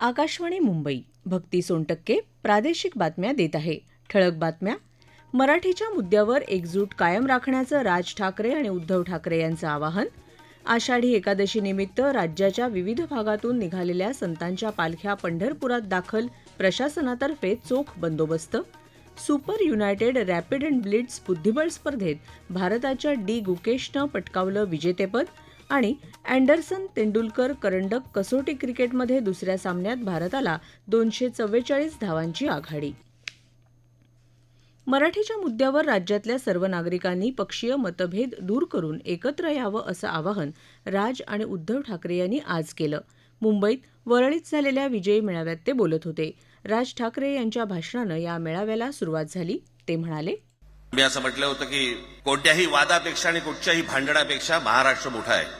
आकाशवाणी मुंबई. भक्ती सोनटक्के प्रादेशिक बातम्या देत आहे. ठळक बातम्या. मराठीच्या मुद्द्यावर एकजूट कायम राखण्याचं राज ठाकरे आणि उद्धव ठाकरे यांचं आवाहन. आषाढी एकादशीनिमित्त राज्याच्या विविध भागातून निघालेल्या संतांच्या पालख्या पंढरपुरात दाखल प्रशासनातर्फे चोख बंदोबस्त. Super united rapid and blitz बुद्धिबळ स्पर्धेत भारताच्या डी गुकेशनं पटकावलं विजेतेपद. आणि अँडरसन तेंडुलकर करंडक कसोटी क्रिकेटमध्ये दुसऱ्या सामन्यात भारताला दोनशे चव्वेचाळीस धावांची आघाडी. मराठीच्या मुद्द्यावर राज्यातल्या सर्व नागरिकांनी पक्षीय मतभेद दूर करून एकत्र यावं असं आवाहन राज आणि उद्धव ठाकरे यांनी आज केलं. मुंबईत वरळीत झालेल्या विजयी मेळाव्यात ते बोलत होते. राज ठाकरे यांच्या भाषणानं या मेळाव्याला सुरुवात झाली ते म्हणाले मी असं म्हटलं होतं की कोणत्याही वादापेक्षा आणि कुठच्याही भांडणापेक्षा महाराष्ट्र मोठा आहे.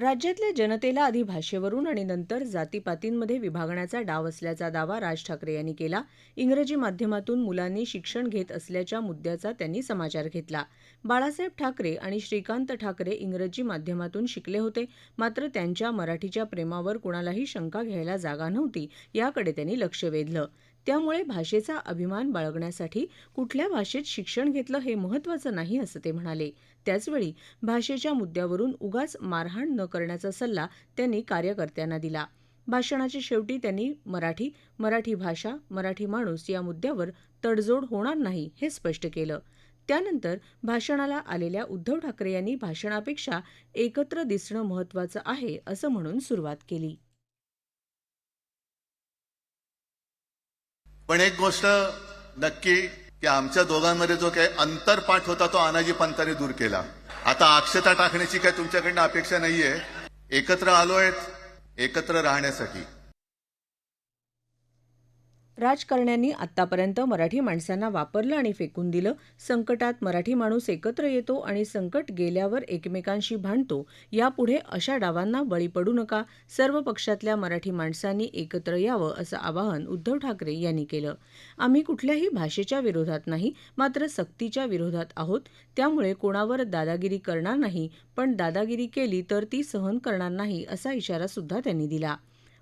राज्यातल्या जनतेला आधी भाषेवरून आणि नंतर जातीपातींमध्ये विभागण्याचा डाव असल्याचा दावा राज ठाकरे यांनी केला. इंग्रजी माध्यमातून मुलांनी शिक्षण घेत असल्याच्या मुद्द्याचा त्यांनी समाचार घेतला. बाळासाहेब ठाकरे आणि श्रीकांत ठाकरे इंग्रजी माध्यमातून शिकले होते. मात्र त्यांच्या मराठीच्या प्रेमावर कुणालाही शंका घ्यायला जागा नव्हती याकडे त्यांनी लक्ष वेधलं. त्यामुळे भाषेचा अभिमान बाळगण्यासाठी कुठल्या भाषेत शिक्षण घेतलं हे महत्त्वाचं नाही असं ते म्हणाले. त्याचवेळी भाषेच्या मुद्द्यावरून उगाच मारहाण न करण्याचा सल्ला त्यांनी कार्यकर्त्यांना दिला. भाषणाच्या शेवटी त्यांनी मराठी मराठी भाषा मराठी माणूस या मुद्द्यावर तडजोड होणार नाही हे स्पष्ट केलं. त्यानंतर भाषणाला आलेल्या उद्धव ठाकरे यांनी भाषणापेक्षा एकत्र दिसणं महत्त्वाचं आहे असं म्हणून सुरुवात केली. पण एक गोष्ट नक्की की आमच्या दोघांमध्ये जो काही अंतरपाठ होता तो आनाजी पंतांनी दूर केला. आता अक्षता टाकण्याची काही तुमच्याकडनं अपेक्षा नाहीये. एकत्र आलोय एकत्र राहण्यासाठी. राजकारण्यांनी आत्तापर्यंत मराठी माणसांना वापरलं आणि फेकून दिलं. संकटात मराठी माणूस एकत्र येतो आणि संकट गेल्यावर एकमेकांशी भांडतो. यापुढे अशा डावांना बळी पडू नका. सर्व पक्षातल्या मराठी माणसांनी एकत्र यावं असं आवाहन उद्धव ठाकरे यांनी केलं. आम्ही कुठल्याही भाषेच्या विरोधात नाही मात्र सक्तीच्या विरोधात आहोत. त्यामुळे कोणावर दादागिरी करणार नाही पण दादागिरी केली तर ती सहन करणार नाही असा इशारा सुद्धा त्यांनी दिला.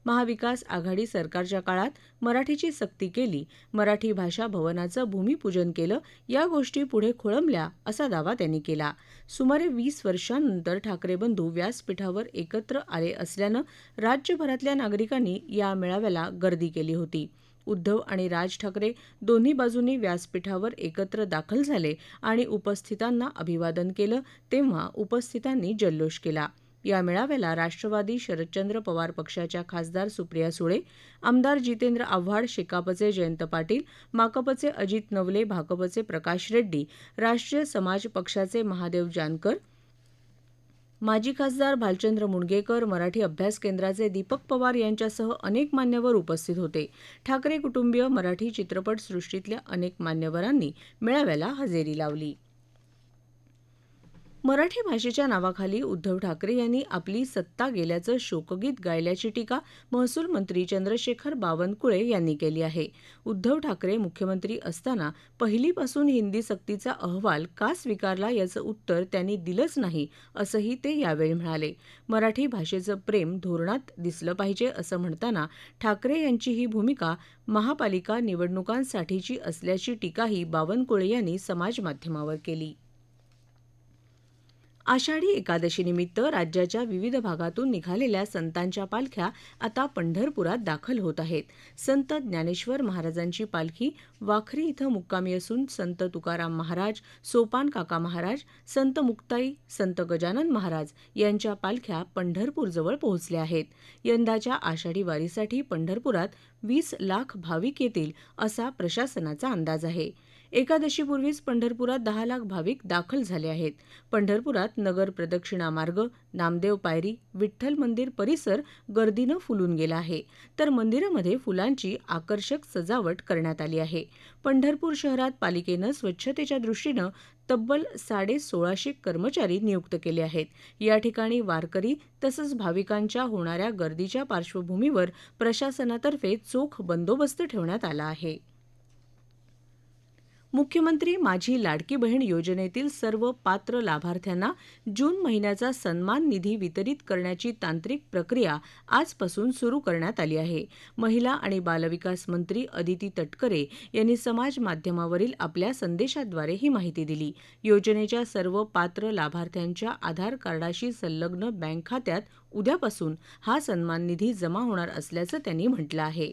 महाविकास आघाडी सरकारच्या काळात मराठीची सक्ती केली. मराठी भाषा भवनाचं भूमिपूजन केलं या गोष्टी पुढे खोळंबल्या असा दावा त्यांनी केला. सुमारे वीस वर्षांनंतर ठाकरे बंधू व्यासपीठावर एकत्र आले असल्यानं राज्यभरातल्या नागरिकांनी या मेळाव्याला गर्दी केली होती. उद्धव आणि राज ठाकरे दोन्ही बाजूंनी व्यासपीठावर एकत्र दाखल झाले आणि उपस्थितांना अभिवादन केलं तेव्हा उपस्थितांनी जल्लोष केला. या मेळाव्याला राष्ट्रवादी शरदचंद्र पवार पक्षाच्या खासदार सुप्रिया सुळे आमदार जितेंद्र आव्हाड शेकापचे जयंत पाटील माकपचे अजित नवले भाकपचे प्रकाश रेड्डी राष्ट्रीय समाज पक्षाचे महादेव जानकर माजी खासदार भालचंद्र मुणगेकर मराठी अभ्यास केंद्राचे दीपक पवार यांच्यासह अनेक मान्यवर उपस्थित होते. ठाकरे कुटुंबीय मराठी चित्रपटसृष्टीतल्या अनेक मान्यवरांनी मेळाव्याला हजेरी लावली. मराठी भाषेच्या नावाखाली उद्धव ठाकरे यांनी आपली सत्ता गेल्याचं शोकगीत गायल्याची टीका महसूल मंत्री चंद्रशेखर बावनकुळे यांनी केली आहे. उद्धव ठाकरे मुख्यमंत्री असताना पहिलीपासून हिंदी सक्तीचा अहवाल का स्वीकारला याचं उत्तर त्यांनी दिलंच नाही असंही ते यावेळी म्हणाले. मराठी भाषेचं प्रेम धोरणात दिसलं पाहिजे असं म्हणताना ठाकरे यांची ही भूमिका महापालिका निवडणुकांसाठीची असल्याची टीकाही बावनकुळे यांनी समाजमाध्यमावर केली. आषाढी एकादशीनिमित्त राज्याच्या विविध भागातून निघालेल्या संतांच्या पालख्या आता पंढरपुरात दाखल होत आहेत. संत ज्ञानेश्वर महाराजांची पालखी वाखरी इथं मुक्कामी असून संत तुकाराम महाराज सोपान काका महाराज संत मुक्ताई संत गजानन महाराज यांच्या पालख्या पंढरपूरजवळ पोहोचल्या आहेत. यंदाच्या आषाढी वारीसाठी पंढरपुरात वीस लाख भाविक येतील असा प्रशासनाचा अंदाज आहे. एकादशीपूर्वीच पंढरपुरात दहा लाख भाविक दाखल झाले आहेत. पंढरपुरात नगर प्रदक्षिणा मार्ग नामदेव पायरी विठ्ठल मंदिर परिसर गर्दीनं फुलून गेला आहे. तर मंदिरामध्ये फुलांची आकर्षक सजावट करण्यात आली आहे. पंढरपूर शहरात पालिकेनं स्वच्छतेच्या दृष्टीनं तब्बल साडे सोळाशे कर्मचारी नियुक्त केले आहेत. या ठिकाणी वारकरी तसंच भाविकांच्या होणाऱ्या गर्दीच्या पार्श्वभूमीवर प्रशासनातर्फे चोख बंदोबस्त ठेवण्यात आला आहे. मुख्यमंत्री माझी लाडकी बहीण योजनेतील सर्व पात्र लाभार्थ्यांना जून महिन्याचा सन्मान निधी वितरित करण्याची तांत्रिक प्रक्रिया आजपासून सुरू करण्यात आली आहे. महिला आणि बालविकास मंत्री अदिती तटकरे यांनी समाज माध्यमावरील आपल्या संदेशाद्वारे ही माहिती दिली. योजनेच्या सर्व पात्र लाभार्थ्यांच्या आधार कार्डाशी संलग्न बँक खात्यात उद्यापासून हा सन्मान निधी जमा होणार असल्याचं त्यांनी म्हटलं आहे.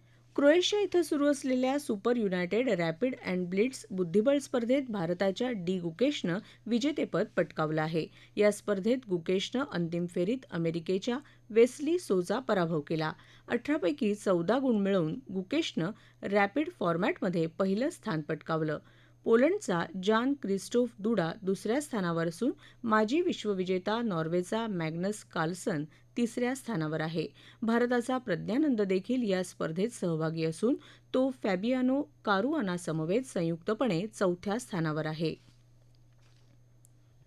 क्रोएशिया इथं सुरू असलेल्या super united rapid and blitz बुद्धिबळ स्पर्धेत भारताच्या डी गुकेशनं विजेतेपद पटकावलं आहे. या स्पर्धेत गुकेशनं अंतिम फेरीत अमेरिकेच्या वेस्ली सोचा पराभव केला. अठरापैकी चौदा गुण मिळवून गुकेशनं रॅपिड फॉर्मॅटमध्ये पहिलं स्थान पटकावलं. पोलंडचा जान क्रिस्टोफ दुडा दुसऱ्या स्थानावर असून माजी विश्वविजेता नॉर्वेचा मॅग्नस कार्लसन तिसऱ्या स्थानावर आहे. भारताचा प्रज्ञानंद देखील या स्पर्धेत सहभागी असून तो फॅबियानो कारुआनासमवेत संयुक्तपणे चौथ्या स्थानावर आहे.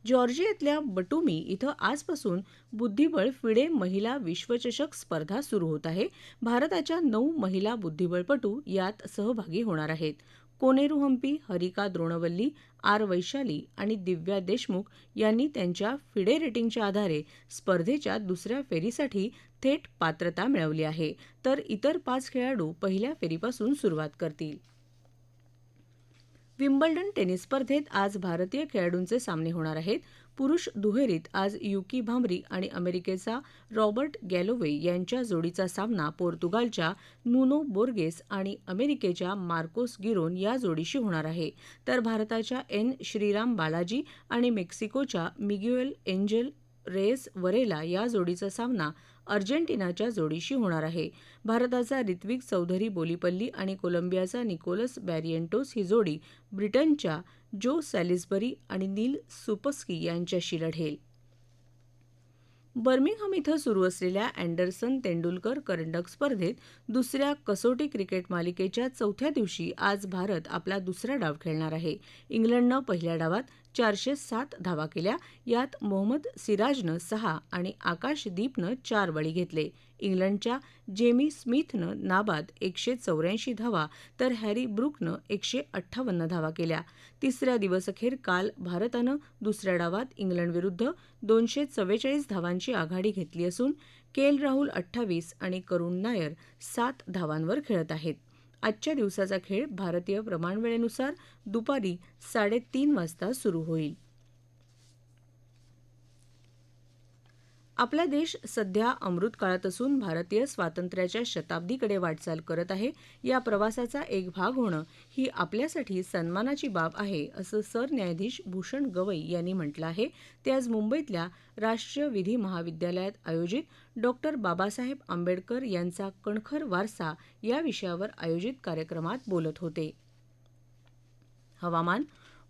जॉर्जियातल्या बटुमी इथं आजपासून बुद्धिबळ फिडे महिला विश्वचषक स्पर्धा सुरू होत आहे. भारताच्या नऊ महिला बुद्धिबळपटू यात सहभागी होणार आहेत. कोनेरू हंपी हरिका द्रोणवल्ली आर वैशाली आणि दिव्या देशमुख यांनी त्यांच्या फिडे रेटिंगच्या आधारे स्पर्धेच्या दुसऱ्या फेरीसाठी थेट पात्रता मिळवली आहे. तर इतर पाच खेळाडू पहिल्या फेरीपासून सुरुवात करतील. विम्बल्डन टेनिस स्पर्धेत आज भारतीय खेळाडूंचे सामने होणार आहेत. पुरुष दुहेरीत आज युकी भांबरी आणि अमेरिकेचा रॉबर्ट गॅलोवे यांच्या जोडीचा सामना पोर्तुगालच्या नुनो बोर्गेस आणि अमेरिकेच्या मार्कोस गिरोन या जोडीशी होणार आहे. तर भारताच्या एन. श्रीराम बालाजी आणि मेक्सिकोच्या मिग्युएल एंजेल रेस वरेला या जोडीचा सामना अर्जेंटिनाच्या जोडीशी होणार आहे. भारताचा ऋत्विक चौधरी बोलीपल्ली आणि कोलंबियाचा निकोलस बॅरिएंटोस ही जोडी ब्रिटनच्या जो सॅलिसबरी आणि नील सुपस्की यांच्याशी लढेल. बर्मिंगहम इथं सुरू असलेल्या अँडरसन तेंडुलकर करंडक स्पर्धेत दुसऱ्या कसोटी क्रिकेट मालिकेच्या चौथ्या दिवशी आज भारत आपला दुसरा डाव खेळणार आहे. इंग्लंडनं पहिल्या डावात चारशे सात धावा केल्या. यात मोहम्मद सिराजनं सहा आणि आकाशदीपनं चार बळी घेतले. इंग्लंडच्या जेमी स्मिथनं नाबाद एकशे चौऱ्याऐंशी धावा तर हॅरी ब्रुकनं एकशे अठ्ठावन्न धावा केल्या. तिसऱ्या दिवसअखेर काल भारतानं दुसऱ्या डावात इंग्लंडविरुद्ध दोनशे चव्वेचाळीस धावांची आघाडी घेतली असून केल राहुल अठ्ठावीस आणि करुण नायर सात धावांवर खेळत आहेत. आजच्या दिवसाचा खेळ भारतीय प्रमाणवेळेनुसार दुपारी साडेतीन वाजता सुरू होईल. आपला देश सध्या अमृत काळात असून भारतीय स्वातंत्र्याच्या शताब्दीकडे वाटचाल करत आहे. या प्रवासाचा एक भाग होणं ही आपल्यासाठी सन्मानाची बाब आहे असं सरन्यायाधीश भूषण गवई यांनी म्हटलं आहे. ते आज मुंबईतल्या राष्ट्रीय विधी महाविद्यालयात आयोजित डॉक्टर बाबासाहेब आंबेडकर यांचा कणखर वारसा या विषयावर आयोजित कार्यक्रमात बोलत होते. हवामान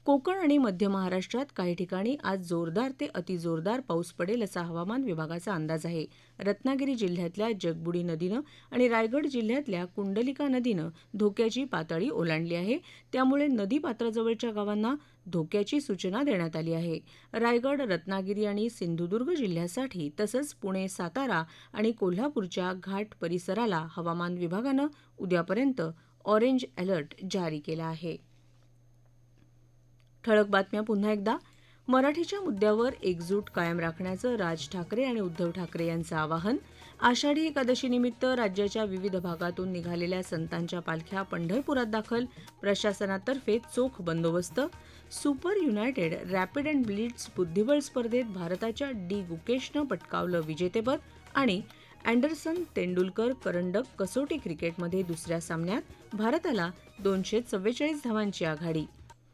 कोकण आणि मध्य महाराष्ट्रात काही ठिकाणी आज जोरदार ते अतिजोरदार पाऊस पडेल असा हवामान विभागाचा अंदाज आहे. रत्नागिरी जिल्ह्यातल्या जगबुडी नदीनं आणि रायगड जिल्ह्यातल्या कुंडलिका नदीनं धोक्याची पातळी ओलांडली आहे. त्यामुळे नदी पात्राजवळच्या गावांना धोक्याची सूचना देण्यात आली आहे. रायगड रत्नागिरी आणि सिंधुदुर्ग जिल्ह्यासाठी तसंच पुणे सातारा आणि कोल्हापूरच्या घाट परिसराला हवामान विभागानं उद्यापर्यंत ऑरेंज अलर्ट जारी केला आहे. ठळक बातम्या पुन्हा एकदा. मराठीच्या मुद्द्यावर एकजूट कायम राखण्याचं राज ठाकरे आणि उद्धव ठाकरे यांचं आवाहन. आषाढी एकादशीनिमित्त राज्याच्या विविध भागातून निघालेल्या संतांच्या पालख्या पंढरपुरात दाखल. प्रशासनातर्फे चोख बंदोबस्त. Super united rapid and blitz बुद्धिबळ स्पर्धेत भारताच्या डी गुकेशनं पटकावलं विजेतेपद आणि अँडरसन तेंडुलकर करंडक कसोटी क्रिकेटमध्ये दुसऱ्या सामन्यात भारताला दोनशे चव्वेचाळीस धावांची आघाडी.